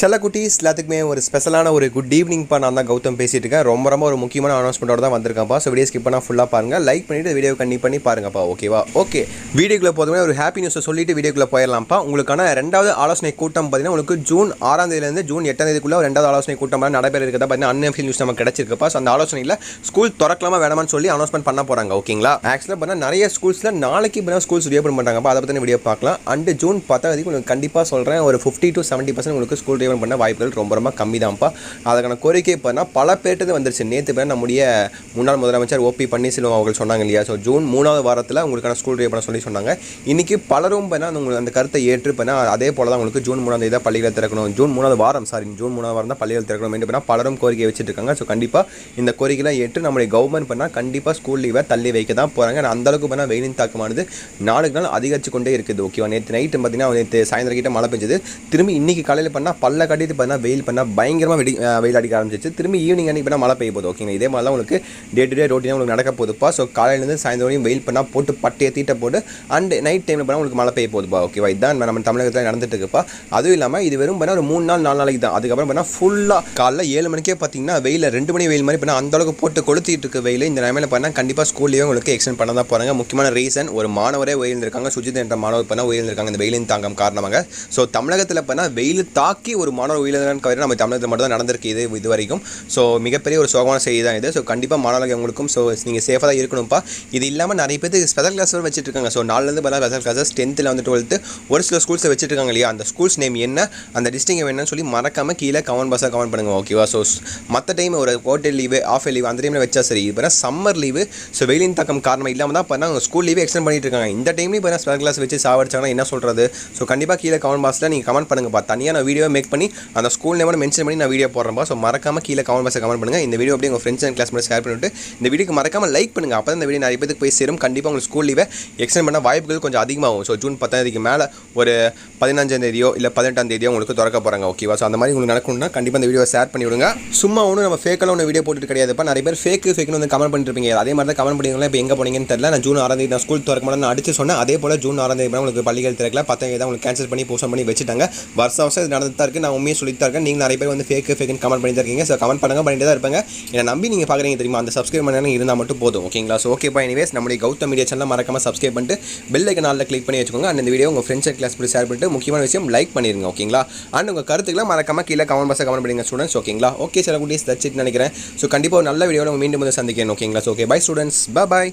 செல்ல குட்டீஸ் எல்லாத்துக்குமே ஒரு ஸ்பெஷலான ஒரு குட் ஈவினிங்ப்பா நான் தான் கௌதம் பேசிட்டு இருக்கேன். ரொம்ப ரொம்ப ஒரு முக்கியமான அனௌன்ஸ்மெண்ட்டோட தான் வந்திருக்கேன்ப்பா. ஸோ வீடியோ ஸ்கிப் பண்ணால் ஃபுல்லாக பாருங்க. லைக் பண்ணிட்டு வீடியோ கண்டி பண்ணி பாருங்கப்பா. ஓகேவா ஓகே வீடியோக்குள்ளே போதுமே ஒரு ஹாப்பி நியூஸை சொல்லிட்டு வீடியோக்குள்ளே போயிடலாம்ப்பா. உங்களுக்கான ரெண்டாவது ஆலோசனை கூட்டம் பார்த்தீங்கன்னா உங்களுக்கு ஜூன் ஆறாம் தேதியிலேருந்து ஜூன் எட்டாம் தேதிக்குள்ள ஒரு ரெண்டாவது ஆலோசனை கூட்டம் நடைபெற இருக்கிறதா பார்த்தீங்கன்னா அன்அஃபில் நியூஸ் நம்ம கிடைச்சிருக்குப்பா. ஸோ அந்த ஆலோசனையில் ஸ்கூல் திறக்கலாமா வேணாமான்னு சொல்லி அனௌன்ஸ்மெண்ட் பண்ண போகிறாங்க ஓகேங்களா ஆக்சுவலாக பார்த்தீங்கன்னா நிறைய ஸ்கூல்ஸில் நாளைக்கு பார்த்தீங்கன்னா ஸ்கூல்ஸ் ரீஓப்பன் பண்ணுறாங்கப்பா அதை பற்றின வீடியோ பார்க்கலாம். அண்டு ஜூன் பத்தாம் தேதி உங்களுக்கு கண்டிப்பாக சொல்கிறேன் ஒரு ஃபிஃப்டி டு செவன்ட்டி பர்சன்ட் உங்களுக்கு ஸ்கூல் ரீஓப்பன் பண்ண வாய்ப்புகள் ரொம்ப ரொம்ப கம்மி தான்ப்பா அதுக்கான கோரிக்கை பார்த்தா பல பேர்ட்டு வந்துருச்சு. நேற்று பேர் நம்முடைய முன்னாள் முதலமைச்சர் ஓபி பன்னீர்செல்வம் அவர்கள் சொன்னாங்க இல்லையா? ஸோ ஜூன் மூணாவது வாரத்தில் உங்களுக்கான ஸ்கூல் ரீஓப்பன் சொல்லி சொன்னாங்க. இன்னைக்கு பலரும் பண்ணால் உங்களுக்கு அந்த கருத்தை ஏற்று பண்ணால் அதே போல் தான் உங்களுக்கு ஜூன் மூணாம் தேதி தான் பள்ளிகளை திறக்கணும். ஜூன் மூணாவது வாரம் சாரி ஜூன் மூணாவது வாரம் தான் பள்ளிகள் திறக்கணும் என்று பண்ணால் பலரும் கோரிக்கை வச்சுட்டு இருக்காங்க ஸோ கண்டிப்பாக இந்த கோரிக்கைலாம் ஏற்று நம்முடைய கவர்மெண்ட் பண்ணால் கண்டிப்பாக ஸ்கூல் லீவை தள்ளி வைக்க தான் போகிறாங்க அந்த அளவுக்கு பண்ணால் வெயிலின் தாக்கமானது நாளுக்கு நாள் அதிகரிச்சு கொண்டே இருக்குது. ஓகேவா நேற்று நைட்டு பார்த்தீங்கன்னா நேற்று சாயந்தரம் கிட்ட மழை பெஞ்சது. திரும்பி இன்றைக்கி காலையில் பண்ணால் பல பல்ல கட்டிட்டு பார்த்தீங்கன்னா வெயில் பண்ணால் பயங்கரமாக வெடி வெயில் அடிக்க ஆரம்பிச்சிச்சு திரும்பி ஈவினிங் அன்றைக்கி பண்ணால் மழை பெய்ய போகுது. ஓகேங்க இதே மாதிரி தான் உங்களுக்கு டே டு டே ரோட்டீனாக உங்களுக்கு நடக்க போதுப்பா ஸோ காலையிலேருந்து சாயந்தரம் வரையும் வெயில் பண்ணால் போட்டு பட்டையை தீட்ட போட்டு அண்ட் நைட் டைமில் பண்ணால் உங்களுக்கு மழை பெய்ய போகுதுப்பா. ஓகேவா இதுதான் நம்ம தமிழகத்தில் நடந்துட்டு இருக்குப்பா. அதுவும் இல்லாமல் இது வெறும் பண்ணால் ஒரு மூணு நாள் நாலு நாளைக்கு தான். அதுக்கப்புறம் பண்ணால் ஃபுல்லாக காலைல ஏழு மணிக்கே பார்த்தீங்கன்னா வெயில் ரெண்டு மணி வெயில் மாதிரி பண்ணால் அந்த அளவுக்கு போட்டு கொளுத்திட்டு இருக்க வெயில். இந்த நிலமையில பண்ணால் கண்டிப்பாக ஸ்கூல்லேயே உங்களுக்கு எக்ஸ்டெண்ட் பண்ண தான் போகிறாங்க முக்கியமான ரீசன் ஒரு மாணவரே உயர்ந்திருக்காங்க சுஜித் என்ற மாணவர் பண்ணால் உயர்ந்திருக்காங்க இந்த வெயிலின் தாங்கம் காரணமாக. ஸோ தமிழகத்தில் பண்ணால் வெயில் தாக்கி ஒரு மாணவர் உயிரிழந்தான்னு கவரை நம்ம தமிழகத்தில் மட்டும் தான் நடந்திருக்கு இது இது வரைக்கும். ஸோ மிகப்பெரிய ஒரு சோகமான செய்தி தான் இது. ஸோ கண்டிப்பாக மாணவர்கள் உங்களுக்கும் ஸோ நீங்கள் சேஃபாக தான் இருக்கணும்ப்பா. இது இல்லாமல் நிறைய பேர் ஸ்பெஷல் கிளாஸ் வச்சுட்டு இருக்காங்க ஸோ நாலுலேருந்து பல ஸ்பெஷல் கிளாஸஸ் டென்த்தில் வந்து டுவெல்த்து ஒரு சில ஸ்கூல்ஸை வச்சுருக்காங்க இல்லையா? அந்த ஸ்கூல்ஸ் நேம் என்ன அந்த டிஸ்டிங் என்னன்னு சொல்லி மறக்காமல் கீழே கமெண்ட் பாக்ஸாக கமெண்ட் பண்ணுங்க ஓகேவா ஸோ மற்ற டைம் ஒரு ஹோட்டல் லீவு ஆஃப் லீவ் அந்த டைமில் வச்சா சரி. இப்போ சம்மர் லீவு ஸோ வெயிலின் தாக்கம் காரணம் இல்லாமல் தான் பண்ணால் ஸ்கூல் லீவு எக்ஸ்டெண்ட் பண்ணிட்டு இருக்காங்க இந்த டைம்லேயும் இப்போ ஸ்பெஷல் கிளாஸ் வச்சு சாவடிச்சாங்கன்னா என்ன சொல்கிறது ஸோ கண்டிப்பாக கீழே கமெண்ட் பாக்ஸில் நீங்கள் கமெண்ட் பண்ணுங்கப்பா. தனியாக நான் வீடியோ மேக் பண்ணி அந்த ஸ்கூல் நேமோட மென்ஷன் பண்ணி நான் வீடியோ போடுறேன்ப்பா ஸோ மறக்காம கீழே கமெண்ட் பாக்ஸில் கமெண்ட் பண்ணுங்கள் இந்த வீடியோ அப்படியே உங்கள் ஃப்ரெண்ட்ஸ் அண்ட் கிளாஸ் ஷேர் பண்ணிவிட்டு இந்த வீடியோக்கு மறக்காம லைக் பண்ணுங்கள் அப்போ தான் இந்த வீடியோ நிறைய பேருக்கு போய் சேரும். கண்டிப்பாக உங்களுக்கு ஸ்கூல் லீவை எக்ஸ்டெண்ட் பண்ண வாய்ப்புகள் கொஞ்சம் அதிகமாகும். ஸோ ஜூன் பத்தாம் தேதிக்கு மேலே ஒரு பதினஞ்சாம் தேதியோ இல்லை பதினெட்டாம் தேதியோ உங்களுக்கு திறக்க போகிறாங்க ஓகேவா ஸோ அந்த மாதிரி உங்களுக்கு நடக்கணும்னா கண்டிப்பாக இந்த வீடியோ ஷேர் பண்ணி விடுங்க. சும்மா ஒன்றும் நம்ம ஃபேக்கெல்லாம் ஒன்று வீடியோ போட்டுட்டு கிடையாதுப்பா. நிறைய பேர் ஃபேக்கு ஃபேக்னு வந்து கமெண்ட் பண்ணிருப்பீங்க அதே மாதிரி தான் கமெண்ட் பண்ணிங்களா? இப்போ எங்கே போனீங்கன்னு தெரியல. நான் ஜூன் ஆறாம் தேதி நான் ஸ்கூல் திறக்க மாட்டேன் அடிச்சு சொன்னேன். அதே போல் ஜூன் ஆறாம் தேதி உங்களுக்கு பள்ளிகள் திறக்கல. பத்தாம் தேதி தான் உங்களுக்கு கேன்சல் பண்ணி போஸ்ட் பண்ணி வச்சுட்டாங்க. வருஷம் வருஷம் இது நடந்து தான் இருக்குது நான் உண்மையை சொல்லிட்டு தான் இருக்கேன். நீங்கள் நிறைய பேர் வந்து ஃபேக்கு ஃபேக்குன்னு கமெண்ட் பண்ணி இருக்கீங்க. ஸோ கமெண்ட் பண்ணுங்க பண்ணிட்டு தான் இருப்பாங்க. என்னை நம்பி நீங்கள் பார்க்குறீங்க தெரியுமா? அந்த சப்ஸ்கிரைப் பண்ணி இருந்தால் மட்டும் போதும். ஓகேங்களா ஸோ ஓகேப்பா எனிவேஸ் நம்முடைய கௌதம் மீடியா சேனல் மறக்காமல் சப்ஸ்கிரைப் பண்ணிட்டு பெல் ஐக்கன் நாளில் கிளிக் பண்ணி வச்சுக்கோங்க. அண்ட் இந்த வீடியோ உங்கள் ஃப்ரெண்ட்ஸ் அண்ட் கிளாஸ் ஷேர் பண்ணிட்டு முக்கியமான விஷயம் லைக் பண்ணிடுங்க ஓகேங்களா அண்ட் உங்கள் கருத்துக்கெல்லாம் மறக்காம கீழே கமெண்ட் பாக்ஸை கமெண்ட் பண்ணுங்க ஸ்டூடெண்ட்ஸ் ஓகேங்களா ஓகே சார் குட்டீஸ் தச்சிட்டு நினைக்கிறேன். ஸோ கண்டிப்பாக ஒரு நல்ல வீடியோவில் மீண்டும் வந்து சந்திக்கிறேன். ஓகேங்களா so okay bye students bye